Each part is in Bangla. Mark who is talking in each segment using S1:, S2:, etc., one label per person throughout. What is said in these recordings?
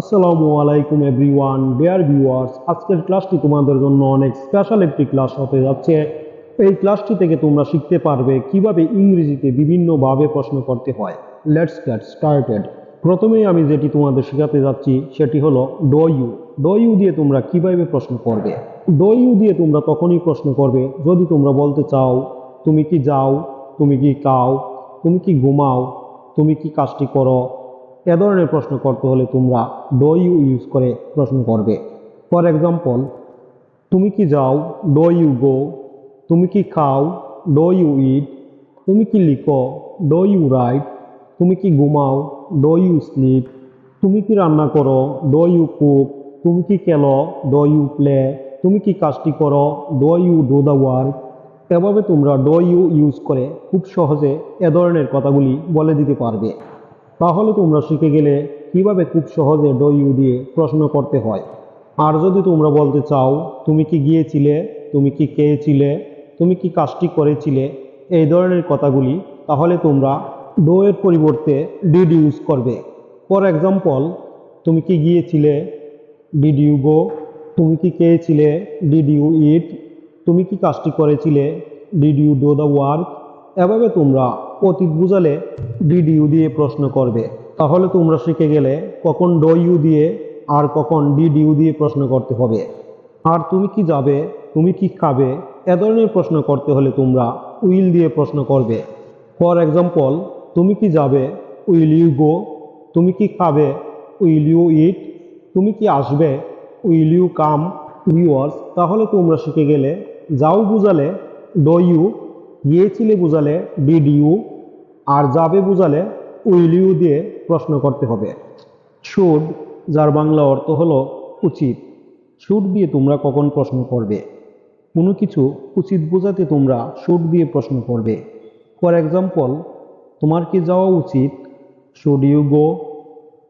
S1: আসসালামু আলাইকুম এভরিওয়ান, ডিয়ার ভিউয়ার্স, আজকের ক্লাসটি তোমাদের জন্য অনেক স্পেশাল একটি ক্লাস হতে যাচ্ছে। এই ক্লাসটি থেকে তোমরা শিখতে পারবে কীভাবে ইংরেজিতে বিভিন্নভাবে প্রশ্ন করতে হয়। লেটস গেট স্টার্টেড প্রথমেই আমি যেটি তোমাদের শেখাতে যাচ্ছি, সেটি হলো ডো ইউ ডো ইউ দিয়ে তোমরা কীভাবে প্রশ্ন করবে? ডো ইউ দিয়ে তোমরা তখনই প্রশ্ন করবে যদি তোমরা বলতে চাও, তুমি কি যাও? তুমি কি কাও তুমি কি ঘুমাও? তুমি কি কাজটি করো? এ ধরনের প্রশ্ন করতে হলে তোমরা ডো ইউ ইউজ করে প্রশ্ন করবে। ফর এক্সাম্পল, তুমি কি যাও ডো ইউ গো, তুমি কি খাও ডো ইউ ইট, তুমি কি লিখো ডো ইউ রাইট, তুমি কি ঘুমাও ডো ইউ স্লিপ, তুমি কি রান্না করো ডো ইউ কুক, তুমি কি খেলো ডো ইউ প্লে, তুমি কি কাজটি করো do you do the work. এভাবে তোমরা ডো ইউ ইউজ করে খুব সহজে এ ধরনের কথাগুলি বলে দিতে পারবে। তাহলে তোমরা শিখে গেলে কীভাবে খুব সহজে ডো ইউ দিয়ে প্রশ্ন করতে হয়। আর যদি তোমরা বলতে চাও, তুমি কি গিয়েছিলে, তুমি কি খেয়েছিলে, তুমি কি কাজটি করেছিলে, এই ধরনের কথাগুলি, তাহলে তোমরা ডো এর পরিবর্তে ডিড ইউজ করবে। ফর এক্সাম্পল, তুমি কি গিয়েছিলে ডিড ইউ গো, তুমি কি খেয়েছিলে ডিড ইউ ইট, তুমি কি কাজটি করেছিলে did you do the work, এভাবে তোমরা অতীত বুঝালে ডিড ইউ দিয়ে প্রশ্ন করবে। তাহলে তোমরা শিখে গেলে কখন ডো ইউ দিয়ে আর কখন ডিড ইউ দিয়ে প্রশ্ন করতে হবে। আর তুমি কি যাবে, তুমি কি খাবে, এ ধরনের প্রশ্ন করতে হলে তোমরা উইল দিয়ে প্রশ্ন করবে। ফর এক্সাম্পল, তুমি কি যাবে, উইল ইউ গো, তুমি কি খাবে, উইল ইউ ইট, তুমি কি আসবে, উইল ইউ কাম ভিউয়ার্স তাহলে তোমরা শিখে গেলে যাও বুঝালে ডো ইউ গিয়েছিলে বুঝালে ডিড ইউ আর যাবে বুঝালে উইল ইউ দিয়ে প্রশ্ন করতে হবে। শুড, যার বাংলা অর্থ হলো উচিত। শুড দিয়ে তোমরা কখন প্রশ্ন করবে? কোনো কিছু উচিত বোঝাতে তোমরা শুড দিয়ে প্রশ্ন করবে। ফর এক্সাম্পল, তোমার কি যাওয়া উচিত? Should you go?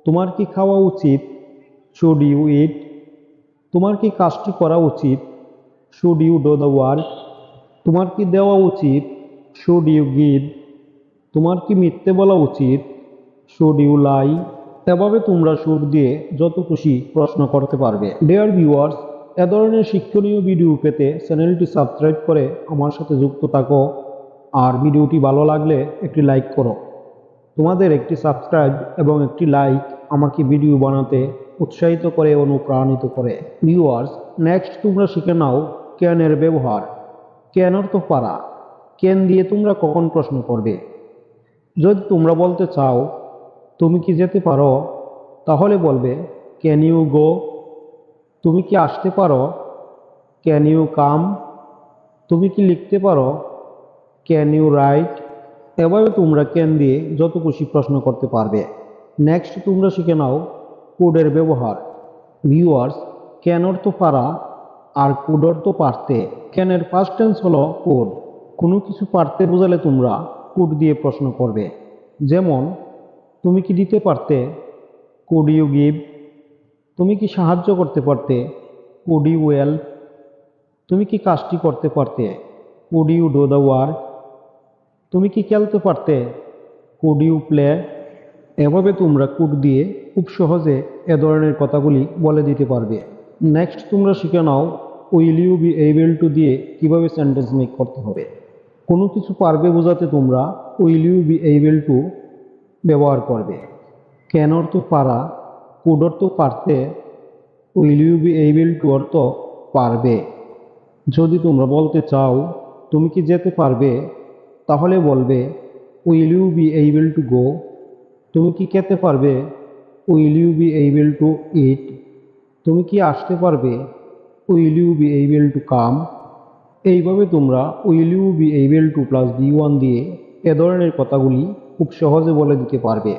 S1: তোমার কি খাওয়া উচিত? Should you eat? তোমার কি কাজটি করা উচিত? Should you do the work? তোমার কি দেওয়া উচিত? শুড ইউ গিভ তোমার কি মিথ্যে বলা উচিত? শুড ইউ লাই এভাবে তোমরা সুর দিয়ে যত খুশি প্রশ্ন করতে পারবে। ডেয়ার ভিউয়ার্স এ ধরনের শিক্ষণীয় ভিডিও পেতে চ্যানেলটি সাবস্ক্রাইব করে আমার সাথে যুক্ত থাকো। আর ভিডিওটি ভালো লাগলে একটি লাইক করো। তোমাদের একটি সাবস্ক্রাইব এবং একটি লাইক আমাকে ভিডিও বানাতে উৎসাহিত করে, অনুপ্রাণিত করে। ভিউয়ার্স নেক্সট তোমরা শিখে নাও ক্যানের ব্যবহার। ক্যান তো পারা? ক্যান দিয়ে তোমরা কখন প্রশ্ন করবে? যদি তোমরা বলতে চাও, তুমি কি যেতে পারো? তাহলে বলবে ক্যান ইউ গো তুমি কি আসতে পারো? ক্যান ইউ কাম তুমি কি লিখতে পারো? ক্যান ইউ রাইট এভাবে তোমরা ক্যান দিয়ে যত খুশি প্রশ্ন করতে পারবে। নেক্সট তোমরা শিখে নাও কোডের ব্যবহার। ভিউয়ার্স ক্যান অর্থ পারা? আর কোড অর্থ পারতে। ক্যানের ফার্স্ট টেন্স হলো কোড। কোনো কিছু পারতে বোঝালে তোমরা কোড দিয়ে প্রশ্ন করবে। যেমন, তুমি কি দিতে পারতে? কোড ইউ গিভ তুমি কি সাহায্য করতে পারতে? কোড ইউ ওয়েল তুমি কি কাজটি করতে পারতে? Could you do the work তুমি কি খেলতে পারতে? কোড ইউ প্লে এভাবে তোমরা কোড দিয়ে খুব সহজে এ ধরনের কথাগুলি বলে দিতে পারবে। নেক্সট তোমরা শিখে নাও will you be able to দিয়ে কীভাবে সেন্টেন্স মেক করতে হবে? কোনো কিছু পারবে বোঝাতে তোমরা will you be able to ব্যবহার করবে। ক্যান অর্থ পারা কুড অর্থ পারতে will you be able to অর্থ পারবে। যদি তোমরা বলতে চাও তুমি কি যেতে পারবে, তাহলে বলবে will you be able to go তুমি কি খেতে পারবে will you be able to eat তুমি কি আসতে পারবে will you be able to come এইভাবে তোমরা will you be able to plus V one দিয়ে এ ধরনের কথাগুলি খুব সহজে বলে দিতে পারবে।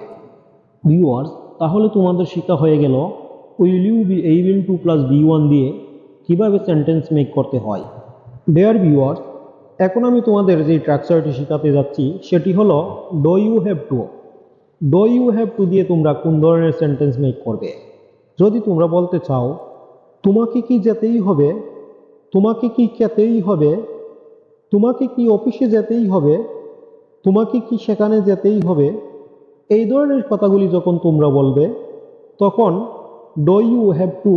S1: ভিউয়ার্স তাহলে তোমাদের শিক্ষা হয়ে গেল will you be able to plus V one দিয়ে কীভাবে সেন্টেন্স মেক করতে হয়? ডেয়ার ভিউয়ার্স এখন আমি তোমাদের যে স্ট্রাকচারটি শেখাতে যাচ্ছি, সেটি হলো do you have to do you have to দিয়ে তোমরা কোন ধরনের সেন্টেন্স মেক করবে? যদি তোমরা বলতে চাও তোমাকে কি যেতেই হবে? তোমাকে কি খেতেই হবে? তোমাকে কি অফিসে যেতেই হবে? তোমাকে কি সেখানে যেতেই হবে? এই ধরনের কথাগুলি যখন তোমরা বলবে, তখন ডো ইউ হ্যাভ টু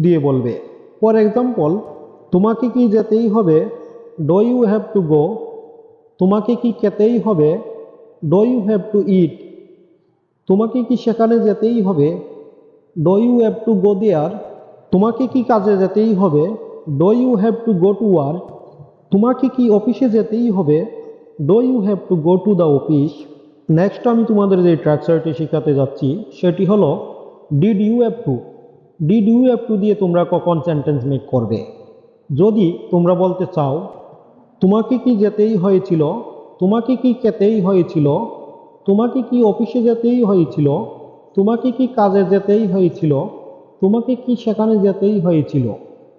S1: দিয়ে বলবে। ফর এক্সাম্পল তোমাকে কি যেতেই হবে? Do you have to go তোমাকে কি খেতেই হবে? Do you have to eat তোমাকে কি সেখানে যেতেই হবে? Do you have to go there তোমাকে কি কাজে যেতেই হবে? Do you have to go to work তোমাকে কি অফিসে যেতেই হবে? Do you have to go to the office next আমি তোমাদের যে ট্র্যাকচারটি শেখাতে যাচ্ছি, সেটি হলো did you have to did you have to দিয়ে তোমরা কখন সেন্টেন্স মেক করবে? যদি তোমরা বলতে চাও, তোমাকে কি যেতেই হয়েছিল? তোমাকে কি খেতেই হয়েছিল? তোমাকে কি অফিসে যেতেই হয়েছিল? তোমাকে কি কাজে যেতেই হয়েছিল? তোমাকে কি সেখানে যেতেই হয়েছিল?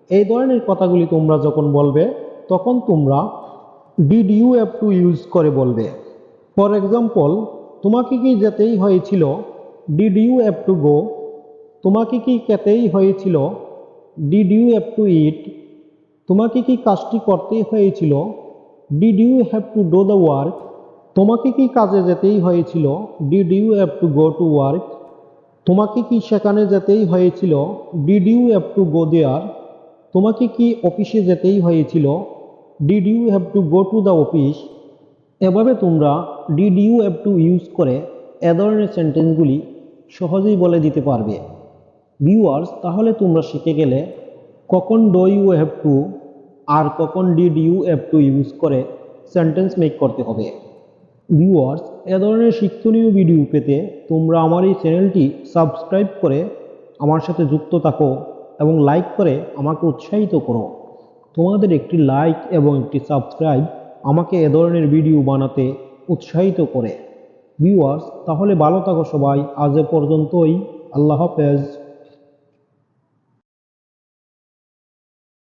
S1: এই ধরনের কথাগুলি তোমরা যখন বলবে, তখন তোমরা did you have to use করে বলবে। ফর এক্সাম্পল তোমাকে কি যেতেই হয়েছিল? Did you have to go তোমাকে কি খেতেই হয়েছিল? Did you have to eat তোমাকে কি কাজটি করতেই হয়েছিল? Did you have to do the work তোমাকে কি কাজে যেতেই হয়েছিল? Did you have to go to work তোমাকে কি সেখানে যেতেই হয়েছিল? Did you have to go there তোমাকে কি অফিসে যেতেই হয়েছিল? Did you have to go to the office এভাবে তোমরা did you have to use করে এ ধরনের সেন্টেন্সগুলি সহজেই বলে দিতে পারবে। ভিউয়ার্স তাহলে তোমরা শিখে গেলে কখন ডো ইউ হ্যাভ টু আর কখন did you have to use করে সেন্টেন্স মেক করতে হবে। ভিউয়ার্স এ ধরনের শিক্ষণীয় ভিডিও পেতে তোমরা আমার এই চ্যানেলটি সাবস্ক্রাইব করে আমার সাথে যুক্ত থাকো এবং লাইক করে আমাকে উৎসাহিত করো। তোমাদের একটি লাইক এবং একটি সাবস্ক্রাইব আমাকে এ ধরনের ভিডিও বানাতে উৎসাহিত করে। ভিউয়ার্স তাহলে ভালো থাকো সবাই। আজ এ পর্যন্তই। আল্লাহ হাফেজ।